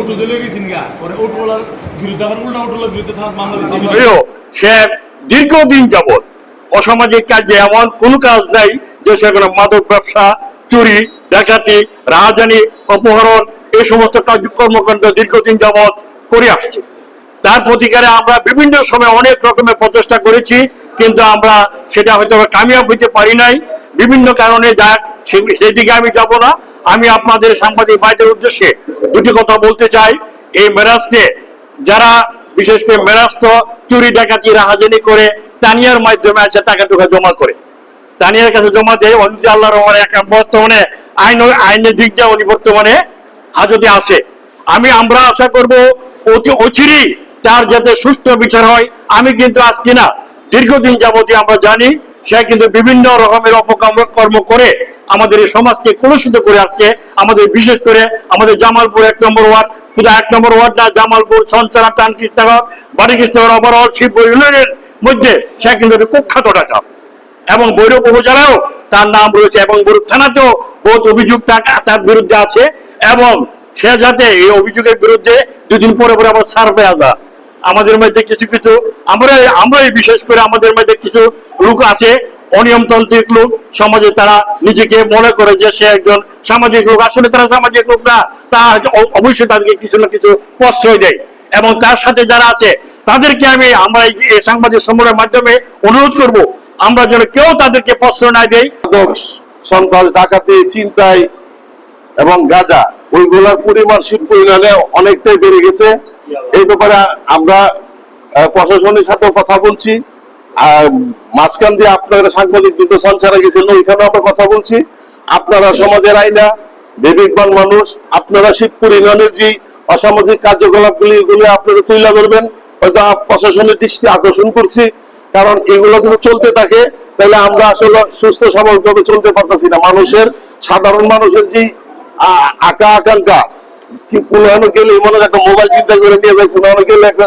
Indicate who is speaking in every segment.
Speaker 1: Auto জেলে গেছেন গা। পরে বিরুদ্ধে আবার উল্টা বিরুদ্ধে
Speaker 2: সে দীর্ঘদিন যাবৎ অসামাজিক কাজে এমন কাজ নাই যে মাদক ব্যবসা, চুরি, ডাকাতি অপহরণ এই সমস্ত কর্মকাণ্ড দীর্ঘদিন যাবৎ করে আসছে। তার প্রতিকারে আমরা বিভিন্ন সময় অনেক রকমের প্রচেষ্টা করেছি, কিন্তু আমরা সেটা হয়তো কামিয়াব হইতে পারি নাই। বিভিন্ন কারণে যা সে- সেদিকে আমি যাব না। আমি আপনাদের সাংবাদিক ভাইদের উদ্দেশ্যে দুটি কথা বলতে চাই। এই মেরাজকে যারা বিশেষ করে মেরাস্ত চুরি, ডাকাতি, রাহাজানি করে, তানিয়ার মাধ্যমে আছে, টাকা টুকা জমা করে। তানিয়ার কাছে জমা দেয় অনিতে আল্লাহ রহমান এক বর্তমানে আইন আইনের দিক দিয়ে উনি বর্তমানে হাজতে আছে। আমি, আমরা আশা করব অতি অচিরেই তার যাতে সুষ্ঠু বিচার হয়। আমি কিন্তু আজকে না দীর্ঘদিন যাবতীয় আমরা জানি, সে কিন্তু বিভিন্ন রকমের অপকর্ম কর্ম করে আমাদের এই সমাজকে কলুষিত করে আসছে আমাদের বিশেষ করে আমাদের জামালপুর এক নম্বর ওয়ার্ড শুধু এক নম্বর ওয়ার্ড না, জামালপুর, সঞ্চারা বাড়ি কৃষ্ণনগর ওভারঅল শিবপুর ইউনিয়নের মধ্যে সে কিন্তু কুখ্যাত ডাকা এবং বৈরব উপজেলাও তার নাম রয়েছে এবং বৈরব থানাতেও বহুত অভিযোগ তার বিরুদ্ধে আছে। এবং সে যাতে এই অভিযোগের বিরুদ্ধে দুদিন পরে পরে আবার সার্ভে আসা। আমাদের মধ্যে কিছু কিছু আমরা আমরাই বিশেষ করে আমাদের মধ্যে কিছু লোক আছে অনিয়মতান্ত্রিক লোক সমাজে তারা নিজেকে মনে করে যে সে একজন সামাজিক লোক। আসলে তারা সামাজিক লোক না তা অবশ্যই তাদেরকে কিছু না কিছু প্রশ্রয় দেয়। এবং তার সাথে যারা আছে, তাদেরকে আমি, আমরা এই সাংবাদিক সম্মেলনের মাধ্যমে অনুরোধ করব, আমরা যেন কেউ তাদেরকে প্রশ্রয় না দেই।
Speaker 3: সন্ত্রাস, ডাকাতি চিন্তাই এবং গাঁজা, ওইগুলোর পরিমাণ শিল্প ইউনিয়নে অনেকটাই বেড়ে গেছে। এই ব্যাপারে আমরা প্রশাসনের সাথেও কথা বলছি। মাঝখান দিয়ে আপনারা সাংবাদিক কিন্তু সঞ্চারা গেছিল ওইখানে আমরা কথা বলছি। আপনারা সমাজের আইনা বিবেকবান মানুষ, আপনারা শিবপুর ইউনিয়নের যে অসামাজিক কার্যকলাপগুলি, এগুলি আপনারা তুলে ধরবেন। হয়তো প্রশাসনের দৃষ্টি আকর্ষণ করছি, কারণ এগুলো যদি চলতে থাকে। তাহলে আমরা আসলে সুস্থ স্বাভাবিকভাবে চলতে পারতেছি না। মানুষের, সাধারণ মানুষের যে আঁকা আকাঙ্ক্ষা কি কোনো গেলে মনে একটা মোবাইল চিন্তা করে নিয়ে যায় কোনো গেলে একটা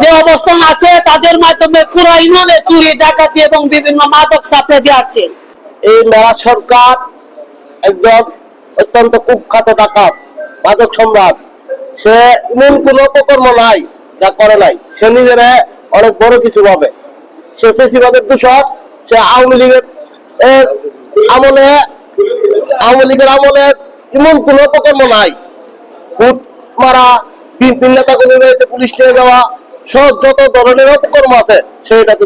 Speaker 4: যে অবস্থান আছে তাদের মাধ্যমে পুরো ইউনিয়নে চুরি, ডাকাতি এবং বিভিন্ন মাদক সাপ্লাই দিয়ে আসছে।
Speaker 5: এই মেলা সরকার একজন অত্যন্ত কুখ্যাত ডাকাত, মাদক সম্রাট। সে এমন কোনো অপকর্ম নাই, যা করে নাই। সে নিজের অনেক বড় কিছু ভাবে। সে ফেসিবাদের দূষক, সে আওয়ামী লীগের আমলে, আওয়ামী লীগের আমলে এমন কোনো অপকর্ম নাই। ভোট মারা বিএনপি নেতাগুলি রয়েছে পুলিশ নিয়ে যাওয়া সব যত ধরনের অপকর্ম আছে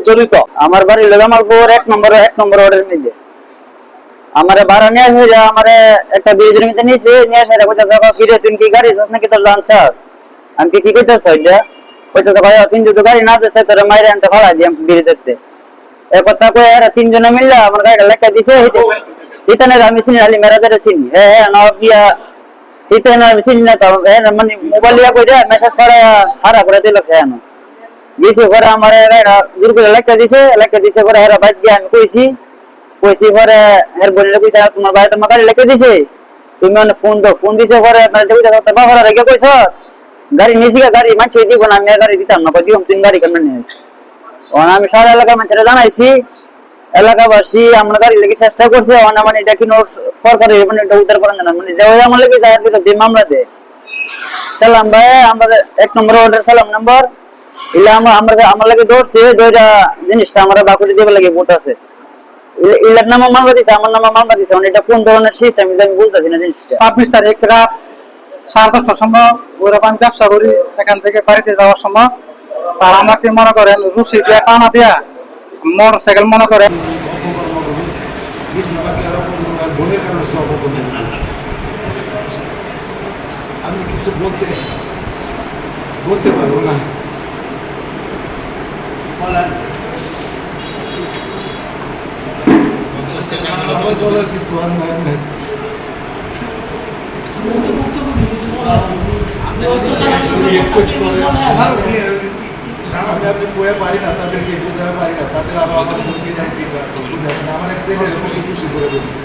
Speaker 5: জড়িত।
Speaker 6: আমার বাড়ি এক এক নম্বর আমার ভাড়া নিয়ে একটা বিয়ে জমিতে নিয়েছে, নিয়ে আসে ফিরে কি গাড়ি চাস নাকি তোর জানছাস? আমি কি কি কইতেছ হইলে কইতে তো ভাই তিন যদি গাড়ি না আনতে ভাড়া দিয়ে বিয়ে এরা তিনজনে মিললা আমার গাড়িটা লেখা দিছে ইতানে আমি চিনি আলি মেরাদের চিনি। হ্যাঁ হ্যাঁ নবাব বিয়া ইতানে আমি চিনি না, তো হ্যাঁ মানে মোবাইল দিয়া কই দেয় মেসেজ করে হারা করে দিল হ্যাঁ গেছি পরে আমার দূর করে লেখা দিছে লেখা দিছে পরে হেরা বাইক দিয়ে আমি কইছি কইছি পরে হের বলে কইছে তোমার বাড়ি তোমার গাড়ি লেখা দিছে তুমি মানে ফোন দাও ফোন দিছে পরে মানে দেখি দেখো তোর বাবার রেখে কইছ গাড়ি নিয়েছি গাড়ি মানছে দিব না আমি গাড়ি দিতাম না কই দিম তুমি গাড়ি কেন নিয়েছ ওখানে আমি সারা এলাকার মানুষেরা জানাইছি এলাকাবাসী আমরা গাড়ি লেগে চেষ্টা করছে ওখানে মানে এটা কি সরকারি মানে এটা উদ্ধার করেন না মানে যে আমার লেগে যায় মামলা সালাম ভাই আমরা এক নম্বর অর্ডার সালাম নাম্বার ইলে আমরা আমরা আমার লাগে ধরছে দুইটা জিনিসটা আমরা বাকুড়ি দেবে লাগে ভোট আছে। ইলে- ইলের নামে মামলা দিছে আমার নামে মামলা দিছে মানে এটা কোন ধরনের সিস্টেম এটা আমি বুঝতেছি না জিনিসটা।
Speaker 7: ছাব্বিশ তারিখ রাত সাড়ে দশটার সময় ওইরকম আমি ব্যবসা করি এখান থেকে বাড়িতে যাওয়ার সময়। তার আমাকে মনে করেন রুসি দিয়া টানা দিয়া মোটর সাইকেল মনে করেন।
Speaker 8: আমি কিছু বলতে বলতে পারব না। আমার বলার কিছু আর নাই। নাই রিয়েক্ট করে ভালো আমি আপনি কয়ে পারি না তাদেরকে বোঝাতে পারি না তাদের আরও আমার মুরগি যায় কি আমার এক ছেলে এরকম খুশি করে দিয়েছে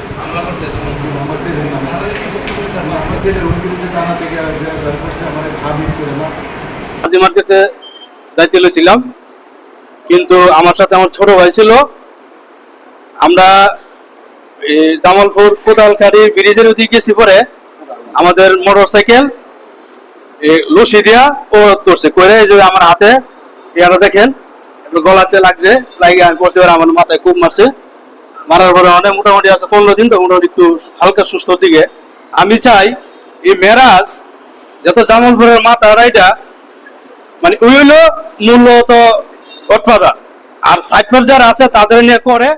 Speaker 8: আমার ছেলের নাম। আমার ছেলের হুমকি দিয়েছে থানা থেকে যার করছে আমার হাবিব করে না।
Speaker 9: আজি মার্কেটে দায়িত্ব লইছিলাম। কিন্তু আমার সাথে আমার ছোট ভাই ছিল। আমরা জামালপুর কোদালকারি ব্রিজের ওদিকে গেছি পরে। আমাদের মোটর সাইকেল লসি দিয়া ও করছে। করে যে আমার হাতে ইয়াটা দেখেন গলাতে লাগছে পড়ছে এবার আমার মাথায় খুব মারছে। মারার পরে অনেক মোটামুটি আছে, পনেরো দিন তো মোটামুটি একটু হালকা সুস্থ দিকে। আমি চাই, এই মেরাজ, যত জামালপুরের মাথা রাইটা মানে ওই হলো মূলত আর সাইড যারা আছে তাদের নিয়ে করে